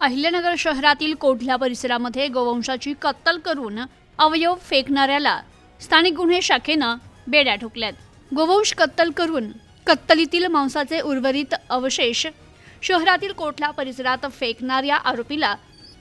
अहिल्यानगर शहरातील कोढल्या परिसरामध्ये गोवंशाची कत्तल करून अवयव फेकणाऱ्याला स्थानिक गुन्हे शाखेनं बेड्या ठोकल्यात. गोवंश कत्तल करून कत्तलीतील मांसाचे उर्वरित अवशेष शहरातील कोठला परिसरात फेकणाऱ्या आरोपीला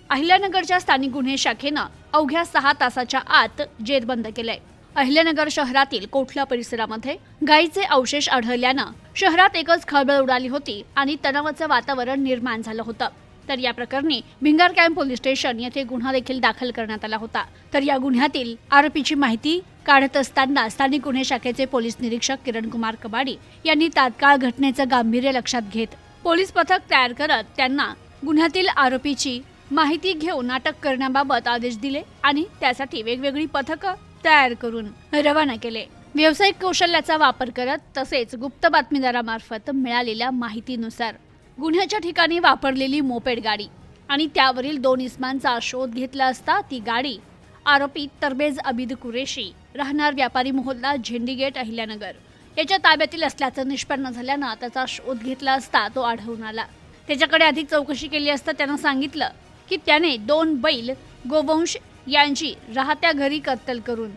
अहिल्यानगरच्या स्थानिक गुन्हे शाखेनं अवघ्या सहा तासाच्या आत जेरबंद केलंय. अहिल्यानगर शहरातील कोठला परिसरामध्ये गायीचे अवशेष आढळल्यानं शहरात एकच खळबळ उडाली होती आणि तणावाचं वातावरण निर्माण झालं होतं. तर या प्रकरणी भिंगार कॅम्प पोलीस स्टेशन येथे गुन्हा देखील दाखल करण्यात आला होता. तर या गुन्ह्यातील आरोपीची माहिती काढत असताना स्थानिक गुन्हे शाखेचे पोलीस निरीक्षक किरण कुमार कबाडी यांनी तात्काळ घटनेचं गांभीर्य लक्षात घेत पोलीस पथक तयार करत त्यांना गुन्ह्यातील आरोपीची माहिती घेऊन अटक करण्याबाबत आदेश दिले आणि त्यासाठी वेगवेगळी पथकं तयार करून रवाना केले. व्यावसायिक कौशल्याचा वापर करत तसेच गुप्त बातमीदारामार्फत मिळालेल्या माहितीनुसार गुन्ह्याच्या ठिकाणी वापरलेली मोपेड गाडी आणि त्यावरील दोन इस्मांचा शोध घेतला असता ती गाडी आरोपी तरबेज अबिद कुरेशी राहणार व्यापारी मोहल्ला झेंडीगेट अहिल्यानगर याच्या ताब्यातील असल्याचं निष्पन्न झाल्यानं त्याचा शोध घेतला असता तो आढळून आला. त्याच्याकडे अधिक चौकशी केली असता त्यानं सांगितलं की त्याने दोन बैल गोवंश यांची राहत्या घरी कत्तल करून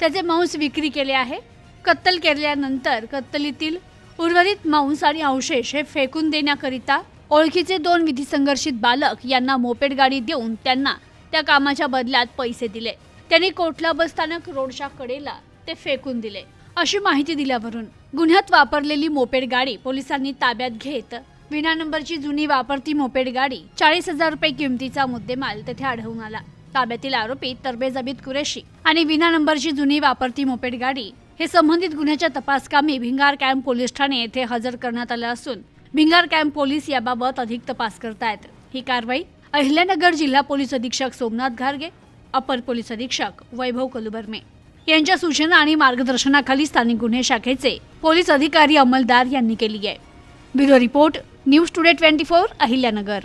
त्याचे मांस विक्री केले आहे. कत्तल केल्यानंतर कत्तलीतील उर्वरित मांस आणि अवशेष हे फेकून देण्याकरिता ओळखीचे दोन विधिसंघर्षित बालक यांना मोपेड गाडी देऊन त्यांना त्या कामाच्या बदल्यात पैसे दिले. त्यांनी कोटला बसस्थानक रोडच्या कडेला ते फेकून दिले. अशी माहिती दिल्यावरून गुन्ह्यात वापरलेली मोपेड गाडी पोलिसांनी ताब्यात घेत विना नंबरची जुनी वापरती मोपेड गाडी चाळीस हजार रुपये किमतीचा मुद्देमाल तेथे आढळून आला. ताब्यातील आरोपी तरबेज कुरेशी आणि विना नंबरची जुनी वापरती मोपेड गाडी हे संबंधित गुन्ह्याच्या तपासकामी भिंगार कॅम्प पोलीस ठाणे येथे हजर करण्यात आलं असून भिंगार कॅम्प पोलीस याबाबत अधिक तपास करतायत. ही कारवाई अहिल्यानगर जिल्हा पोलीस अधीक्षक सोमनाथ घारगे अपर पोलीस अधीक्षक वैभव कलुबर्मे यांच्या सूचना आणि मार्गदर्शनाखाली स्थानिक गुन्हे शाखेचे पोलीस अधिकारी अंमलदार यांनी केली आहे. Bureau report news today twenty four Ahilyanagar.